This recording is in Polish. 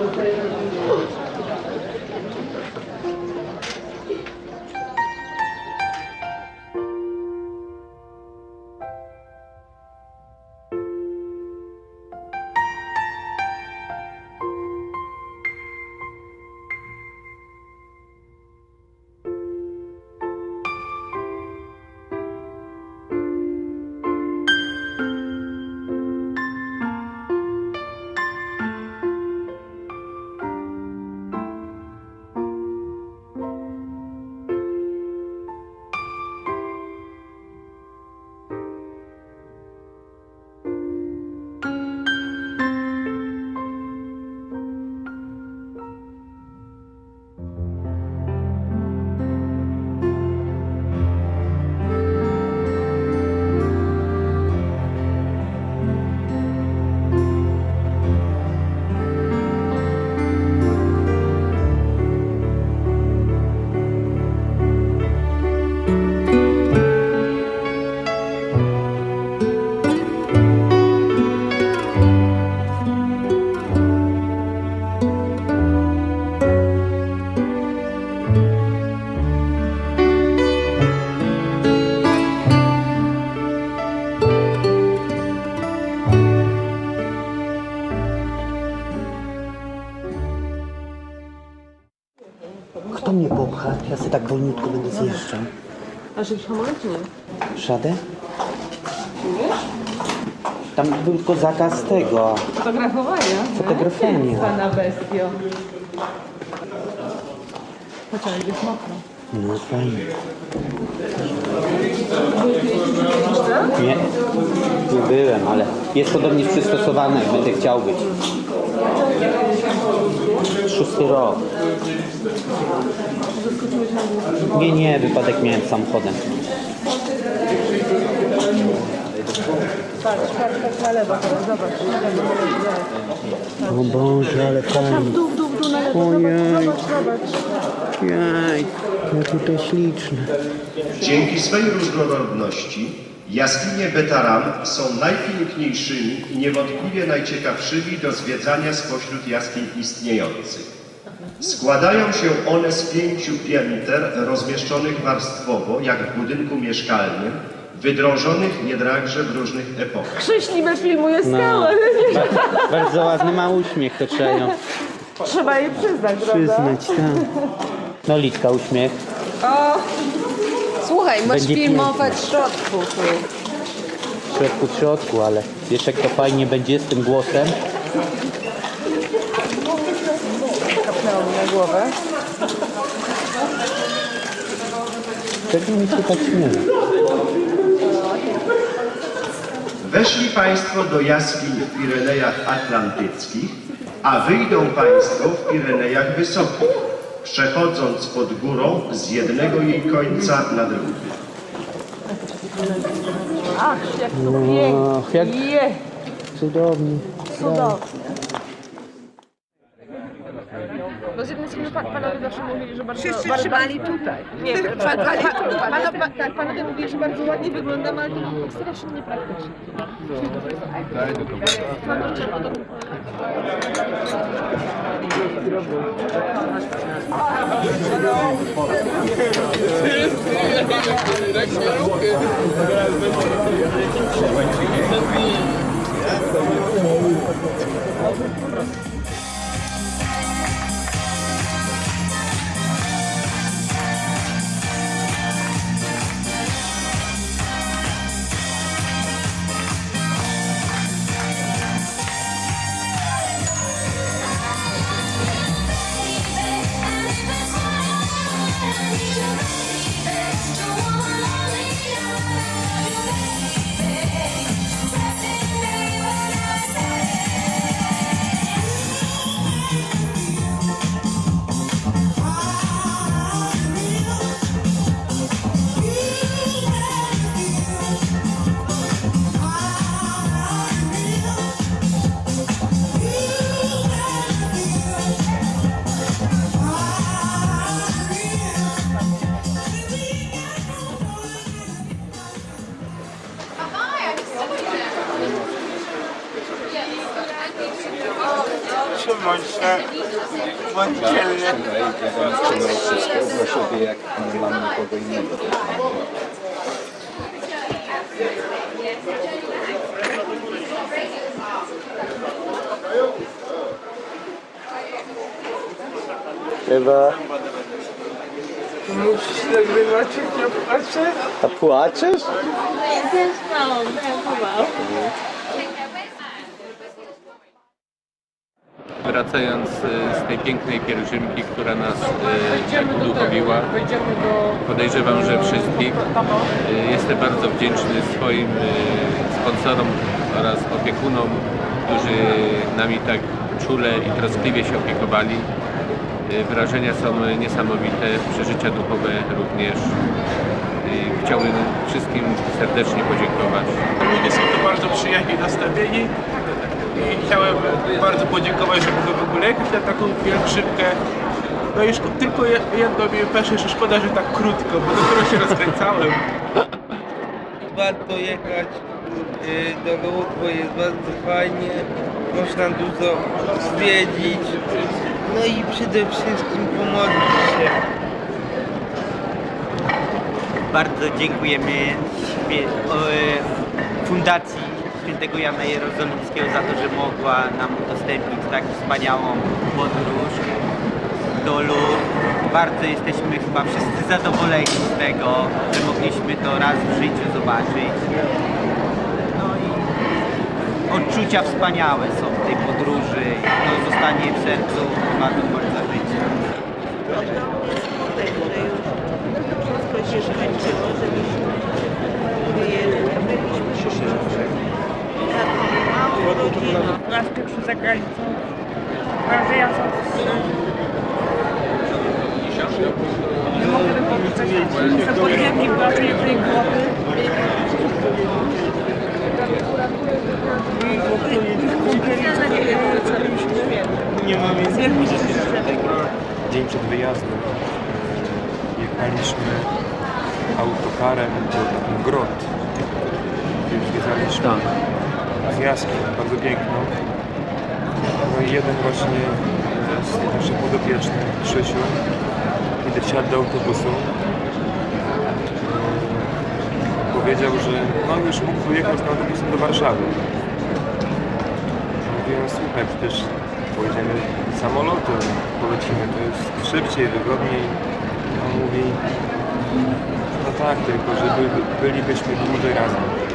Obrigado. Tak wolniutko będę zjeżdżał. A że hamulec nie? Szadę? Tam był tylko zakaz tego. Fotografowania? Fotografowania. Pana bestio. Chociaż jest mokro. No fajnie. Nie, nie byłem, ale jest podobnie przystosowane, jak będę chciał być. Szósty rok. Nie, nie, wypadek miałem samochodem. Patrz, patrz, patrz na lewo teraz, zobacz. O Boże, ale fajnie. W dół, w dół, w dół, na lewo, Ojej. zobacz, zobacz, zobacz. Jaj, jakie to śliczne. Dzięki swej różnorodności jaskinie Betaram są najpiękniejszymi i niewątpliwie najciekawszymi do zwiedzania spośród jaskiń istniejących. Składają się one z pięciu pięter rozmieszczonych warstwowo, jak w budynku mieszkalnym, wydrążonych jednakże w różnych epokach. Krzyśliwe filmuje skałę. Ba- bardzo ładny ma uśmiech, to trzeba ją Trzeba jej przyznać, prawda? przyznać, tak. No Litka, uśmiech. Słuchaj, masz Będzie filmować w środku tu. W środku, w środku, ale wiesz jak to fajnie będzie z tym głosem? Kapnęło mi na głowę. Czego mi się tak śmieje? Weszli Państwo do jaskiń w Pirenejach Atlantyckich, a wyjdą Państwo w Pirenejach Wysokich, przechodząc pod górą z jednego jej końca na drugi. Ach, jak to jak- pięknie. Je, Cudownie. cudownie. Bo z jednej strony pa- panowie zawsze mówili, że bardzo... Wszyscy bardzo, trzymali tutaj. Nie, pa, pa, Trzymali pa, tu. panowie, tak, panowie mówili, że bardzo ładnie wyglądam, ale to jest strasznie niepraktyczne. Thank mocno, bądź dzielny. trzymał wszystko dla siebie, jak nie mamy nikogo innego. Chyba... Musisz nagrywać, jak ja patrzę. A płaczesz? Wracając e, z tej pięknej pielgrzymki, która nas e, tak uduchowiła, podejrzewam, że wszystkich. E, Jestem bardzo wdzięczny swoim sponsorom oraz opiekunom, którzy nami tak czule i troskliwie się opiekowali. Wrażenia są niesamowite, przeżycia duchowe również. Chciałbym wszystkim serdecznie podziękować. Ludzie są tu bardzo przyjaźnie nastawieni i chciałem bardzo podziękować, że mogę w ogóle jechać na taką pielgrzymkę. No i szko- tylko je- jedno mi pesze, że szkoda, że tak krótko, bo dopiero się rozkręcałem. warto jechać y, do bo jest bardzo fajnie, można dużo zwiedzić, no i przede wszystkim pomodlić się. Bardzo dziękujemy e, Fundacji Świętego Jana Jerozolimskiego za to, że mogła nam udostępnić tak wspaniałą podróż do Lourdes. Bardzo jesteśmy chyba wszyscy zadowoleni z tego, że mogliśmy to raz w życiu zobaczyć. No i odczucia wspaniałe są w tej podróży. To zostanie w sercu chyba do końca życia. Raz pierwszy za granicą. Wrażenia są Nie mogę wypowiedzieć. Jestem podjęty pracuję tej głowy. Nie mam więcej. dzień przed wyjazdem jechaliśmy autokarem do grot. Gdzie Zwiedzaliśmy z jaskiń, bardzo piękną. No i jeden właśnie z naszych podopiecznych, Krzysiu, kiedy wsiadł do autobusu, e, powiedział, że no już mógł jechać na autobusem do Warszawy. Mówiłem, słuchaj, przecież pojedziemy samolotem, polecimy, to jest szybciej, wygodniej. On mówi, no tak, tylko że by, bylibyśmy dłużej razem.